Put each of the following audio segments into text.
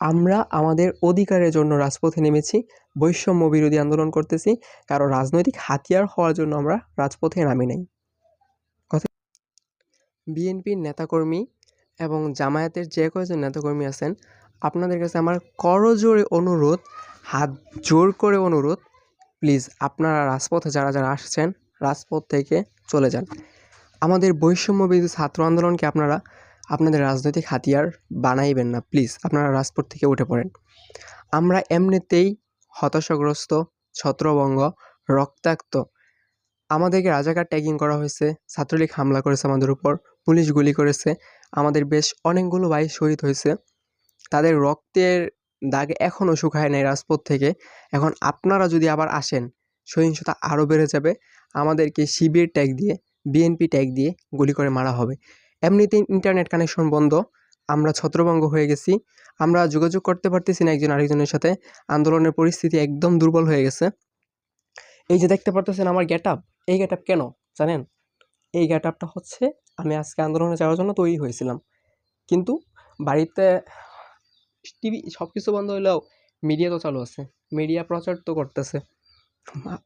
আমরা আমাদের অধিকারের জন্য রাজপথে নেমেছি, বৈষম্য বিরোধী আন্দোলন করতেছি, কারও রাজনৈতিক হাতিয়ার হওয়ার জন্য আমরা রাজপথে নামি নাই। কথা বিএনপির নেতাকর্মী এবং জামায়াতের যে কয়েকজন নেতাকর্মী আছেন, আপনাদের কাছে আমার করজোড়ে অনুরোধ, হাত জোর করে অনুরোধ, প্লিজ আপনারা রাজপথে যারা যারা আসছেন, রাজপথ থেকে চলে যান। আমাদের বৈষম্য বিরোধী ছাত্র আন্দোলনকে আপনারা আপনাদের রাজনৈতিক হাতিয়ার বানাইবেন না প্লিজ আপনারা রাজপথ থেকে উঠে পড়েন। আমরা এমনিতেই হতাশাগ্রস্ত, ছত্রভঙ্গ, রক্তাক্ত। আমাদেরকে রাজাকার ট্যাগিং করা হয়েছে, ছাত্রলীগ হামলা করেছে আমাদের উপর, পুলিশ গুলি করেছে, আমাদের বেশ অনেকগুলো ভাই শহীদ হয়েছে। তাদের রক্তের দাগ এখনও শুকায় নাই রাজপথ থেকে। এখন আপনারা যদি আবার আসেন, সহিংসতা আরও বেড়ে যাবে। আমাদেরকে শিবির ট্যাগ দিয়ে বিএনপি ট্যাগ দিয়ে গুলি করে মারা হবে। এমনিতেই ইন্টারনেট কানেকশন বন্ধ। আমরা ছত্রভঙ্গ হয়ে গেছি। আমরা যোগাযোগ করতে পারতেছি না একজন আরেকজনের সাথে। আন্দোলনের পরিস্থিতি একদম দুর্বল হয়ে গেছে। এই যে দেখতে পারতেছেন আমার গেট আপ এই গেট আপ কেন? জানেন? এই গেট আপটা হচ্ছে, আমি আজকে আন্দোলনে যাওয়ার জন্য তৈরি হয়েছিলাম। কিন্তু বাড়িতে টিভি সব কিছু বন্ধ হইলেও মিডিয়া তো চালু আছে। মিডিয়া প্রচার তো করতেছে।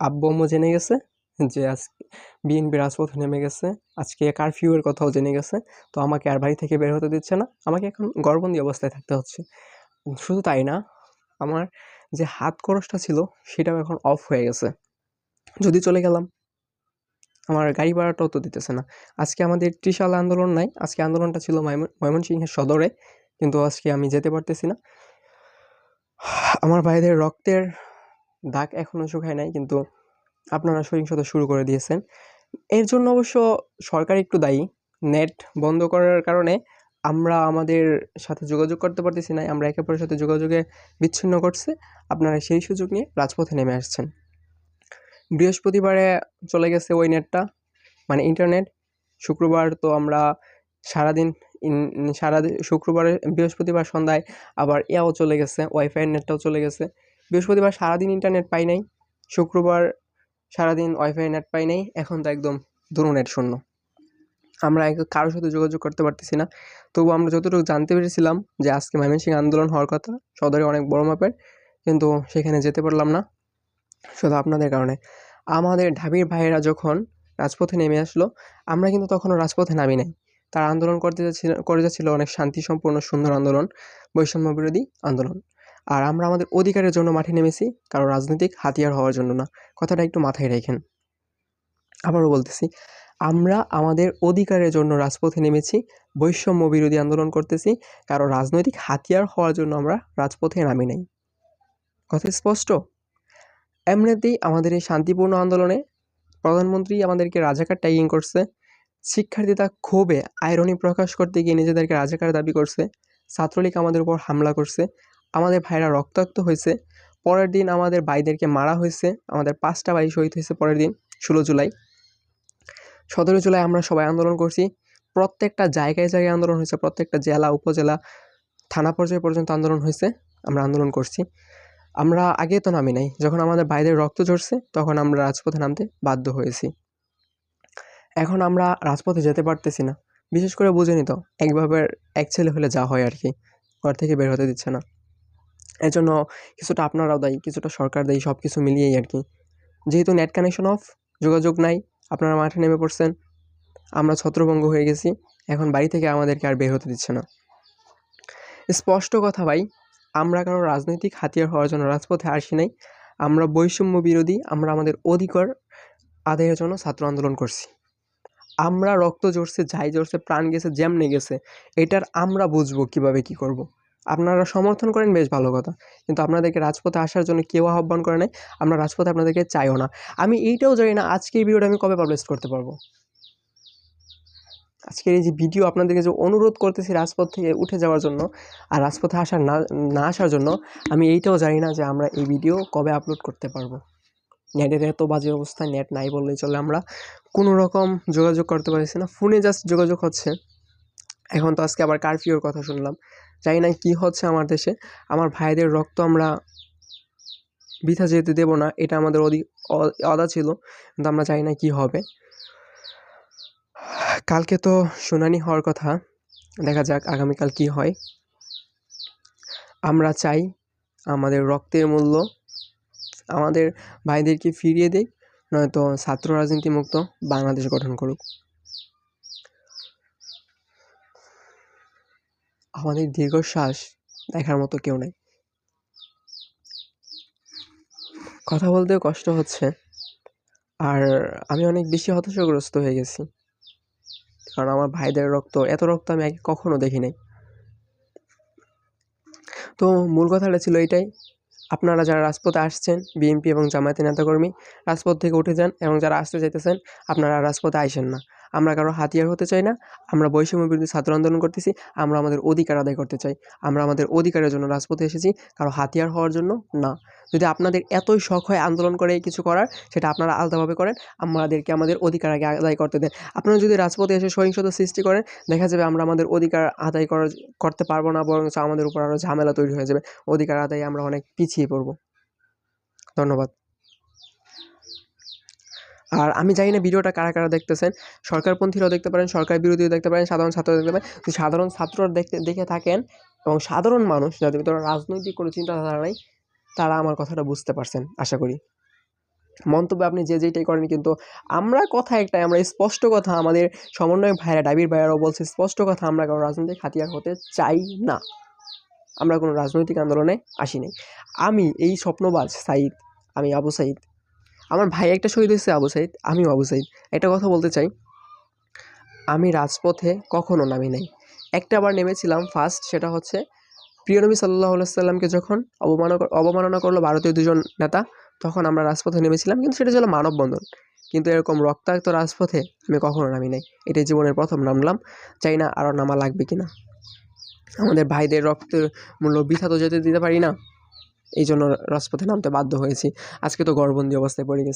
আব্বু আম্মু জেনে গেছে। যে আজকে বিএনপি রাজপথে নেমে গেছে। আজকে কারফিউয়ের কথাও জেনে গেছে। তো আমাকে আর বাড়ি থেকে বের হতে দিচ্ছে না। আমাকে এখন গড়বন্দি অবস্থায় থাকতে হচ্ছে। শুধু তাই না, আমার যে হাত খরচটা ছিল সেটাও এখন অফ হয়ে গেছে। যদি চলে গেলাম, আমার গাড়ি ভাড়াটাও তো দিতেছে না। আজকে আমাদের ত্রিশাল আন্দোলন নাই। আজকে আন্দোলনটা ছিল ময়মন ময়মনসিংহের সদরে। কিন্তু আজকে আমি যেতে পারতেছি না। আমার ভাইদের রক্তের দাগ এখনও শুকায় নাই। কিন্তু আপনারা সহিংসতা শুরু করে দিয়েছেন। এর জন্য অবশ্য সরকার একটু দায়ী। নেট বন্ধ করার কারণে আমরা আমাদের সাথে যোগাযোগ করতে পারতেছি না, আমরা একে অপরের সাথে যোগাযোগে বিচ্ছিন্ন করছে। আপনারা সেই সুযোগ নিয়ে রাজপথে নেমে আসছেন। বৃহস্পতিবারে চলে গেছে ওই নেটটা মানে ইন্টারনেট। শুক্রবার তো আমরা সারাদিন সারা শুক্রবারে, বৃহস্পতিবার সন্ধ্যায় আবার ইয়াও চলে গেছে, ওয়াইফাইয়ের নেটটাও চলে গেছে। বৃহস্পতিবার সারাদিন ইন্টারনেট পাই নাই। শুক্রবার সারাদিন ওয়াইফাই নেট পাই নাই, এখন তো একদম দুরু নেট শূন্য। আমরা কারোর সাথে যোগাযোগ করতে পারতেছি না। তবু আমরা যতটুকু জানতে পেরেছিলাম যে আজকে ময়মনসিংহ আন্দোলন হওয়ার কথা, সদরে অনেক বড় মাপের, কিন্তু সেখানে যেতে পারলাম না। শুধু আপনাদের কারণে। আমাদের ঢাবির ভাইয়েরা যখন রাজপথে নেমে আসলো, আমরা কিন্তু তখনও রাজপথে নামি নাই। তারা আন্দোলন করতে যাচ্ছিল করে যাচ্ছিল অনেক শান্তিসম্পন্ন, সুন্দর আন্দোলন বৈষম্য বিরোধী আন্দোলন। আর আমরা আমাদের অধিকারের জন্য মাঠে নেমেছি, কারও রাজনৈতিক হাতিয়ার হওয়ার জন্য না। কথাটা একটু মাথায় রেখেন। আবারও বলতেছি, আমরা আমাদের অধিকারের জন্য রাজপথে নেমেছি, বৈষম্য বিরোধী আন্দোলন করতেছি, কারও রাজনৈতিক হাতিয়ার হওয়ার জন্য আমরা রাজপথে নামি নাই। কথা স্পষ্ট? এমনিতেই আমাদের এই শান্তিপূর্ণ আন্দোলনে প্রধানমন্ত্রী আমাদেরকে রাজাকার ট্যাগিং করছে, শিক্ষার্থী শিক্ষার্থীরা ক্ষোভে আইরনি প্রকাশ করতে গিয়ে নিজেদেরকে রাজাকার দাবি করছে, ছাত্রলীগ আমাদের উপর হামলা করছে আমাদের ভাইরা রক্তাক্ত হয়েছে। পরের দিন আমাদের ভাইদেরকে মারা হয়েছে। আমাদের পাঁচটা ভাই শহীদ হয়েছে পরের দিন, ষোলো জুলাই। সতেরো জুলাই আমরা সবাই আন্দোলন করছি। প্রত্যেকটা জায়গায় জায়গায় আন্দোলন হয়েছে। প্রত্যেকটা জেলা, উপজেলা, থানা পর্যায় পর্যন্ত আন্দোলন হয়েছে। আমরা আন্দোলন করছি। আমরা আগে তো নামি নাই। যখন আমাদের ভাইদের রক্ত ঝরছে, তখন আমরা রাজপথে নামতে বাধ্য হয়েছি। এখন আমরা রাজপথে যেতে পারতেছি না। বিশেষ করে বুঝে তো একভাবে এক ছেলে হলে যা হয় আর কি। ঘর থেকে বের হতে দিচ্ছে না। এর জন্য কিছুটা আপনারাও দায়ী, কিছুটা সরকার দায়ী সব কিছু মিলিয়েই আর কি। যেহেতু নেট কানেকশন অফ যোগাযোগ নাই, আপনারা মাঠে নেমে পড়ছেন, আমরা ছত্রভঙ্গ হয়ে গেছি, এখন বাড়ি থেকে আমাদেরকে আর বের হতে দিচ্ছে না। স্পষ্ট কথা ভাই, আমরা কারও রাজনৈতিক হাতিয়ার হওয়ার জন্য রাজপথে আসি নাই, আমরা বৈষম্য বিরোধী, আমরা আমাদের অধিকার আদায়ের জন্য ছাত্র আন্দোলন করছি। আমরা রক্ত ঝরছে যাই ঝরছে, প্রাণ গেছে যেমনি গেছে, এটার আমরা বুঝব কীভাবে কি করব। আপনারা সমর্থন করেন, বেশ ভালো কথা। কিন্তু আপনাদেরকে রাজপথে আসার জন্য কেউ আহ্বান করে নাই, আমরা রাজপথে আপনাদেরকে চাইও না। আমি এইটাও জানি না, আজকে এই ভিডিওটা আমি কবে পাবলিশ করতে পারব? আজকের এই যে ভিডিও আপনাদেরকে যে অনুরোধ করতেছি রাজপথ থেকে উঠে যাওয়ার জন্য আর রাজপথে আসার না না আসার জন্য, আমি এইটাও জানি না যে আমরা এই ভিডিও কবে আপলোড করতে পারব। নেটের এত বাজে অবস্থা, নেট নাই বললেই চলে, আমরা কোনো রকম যোগাযোগ করতে পারছি না। ফোনে জাস্ট যোগাযোগ হচ্ছে। এখন তো আজকে আবার কারফিউর কথা শুনলাম। জানি না কী হচ্ছে আমার দেশে। আমার ভাইদের রক্ত আমরা বৃথা যেতে দেবো না, এটা আমাদের অধি অদা ছিল, কিন্তু আমরা জানি না কী হবে। কালকে তো শুনানি হওয়ার কথা, দেখা যাক আগামীকাল কি হয়। আমরা চাই আমাদের রক্তের মূল্য আমাদের ভাইদেরকে ফিরিয়ে দিক, নয়তো ছাত্র রাজনীতিমুক্ত বাংলাদেশ গঠন করুক। আমাদের দীর্ঘশ্বাস দেখার মতো কেউ নেই। কথা বলতেও কষ্ট হচ্ছে। আর আমি অনেক বেশি হতাশাগ্রস্ত হয়ে গেছি। কারণ আমার ভাইদের রক্ত, এত রক্ত আমি আগে কখনো দেখি নাই তো মূল কথাটা ছিল এটাই। আপনারা যারা রাজপথে আসছেন, বিএনপি এবং জামায়াতের নেতাকর্মী, রাজপথ থেকে উঠে যান এবং যারা আসতে চাইতেছেন, আপনারা রাজপথে আইসেন না। আমরা কারও হাতিয়ার হতে চাই না, আমরা বৈষম্য বিরুদ্ধে ছাত্র আন্দোলন করতেছি, আমরা আমাদের অধিকার আদায় করতে চাই, আমরা আমাদের অধিকারের জন্য রাজপথে এসেছি, কারও হাতিয়ার হওয়ার জন্য না। যদি আপনাদের এতই শখ হয় আন্দোলন করে কিছু করার, সেটা আপনারা আলাদাভাবে করেন, আমাদেরকে আমাদের অধিকার আগে আদায় করতে দেন। আপনারা যদি রাজপথে এসে সহিংসতা সৃষ্টি করেন, দেখা যাবে আমরা আমাদের অধিকার আদায় করার, করতে পারব না বরং আমাদের উপর আরও ঝামেলা তৈরি হয়ে যাবে। অধিকার আদায় আমরা অনেক পিছিয়ে পড়ব। ধন্যবাদ। আর আমি জানি না ভিডিওটা কারা কারা দেখতেছেন। সরকারপন্থীরাও দেখতে পারেন সরকার বিরোধীও দেখতে পারেন, সাধারণ ছাত্র দেখতে পারেন। সাধারণ ছাত্ররা দেখতে, দেখে থাকেন এবং সাধারণ মানুষ, যাদের ভিতরে রাজনৈতিক কোনো চিন্তাধারা নাই, তারা আমার কথাটা বুঝতে পারছেন, আশা করি। মন্তব্য আপনি যে যেটাই করেন কিন্তু আমরা কথা একটাই, আমরা স্পষ্ট কথা আমাদের সমন্বয়ক ভাইরা, ডাবির ভাইয়ারাও বলছে, স্পষ্ট কথা আমরা কারও রাজনৈতিক হাতিয়ার হতে চাই না। আমরা কোনো রাজনৈতিক আন্দোলনে আসি নাই আমি এই স্বপ্নবাজ সাইদ, আমি আবু সাইদ আমার ভাই একটা শহীদ হয়েছে আবু সাইদ, আমিও আবু সাইদ। একটা কথা বলতে চাই। আমি রাজপথে কখনও নামি নাই। একটা আবার নেমেছিলাম ফার্স্ট সেটা হচ্ছে প্রিয় প্রিয়নবী সাল্লাহ সাল্লামকে যখন অবমাননা অবমাননা করল ভারতীয় দুজন নেতা, তখন আমরা রাজপথে নেমেছিলাম, কিন্তু সেটা ছিল মানববন্ধন। কিন্তু এরকম রক্তাক্ত রাজপথে আমি কখনো নামি নাই। এটাই জীবনের প্রথম নামলাম। চাই না আরও নামা লাগবে কি না আমাদের ভাইদের রক্তের মূল্য বৃথা তো যেতে দিতে পারি না। এই জন্য রাজপথে নামতে বাধ্য হয়েছি। আজকে তো গড়বন্দি অবস্থায় পড়ে গেছি।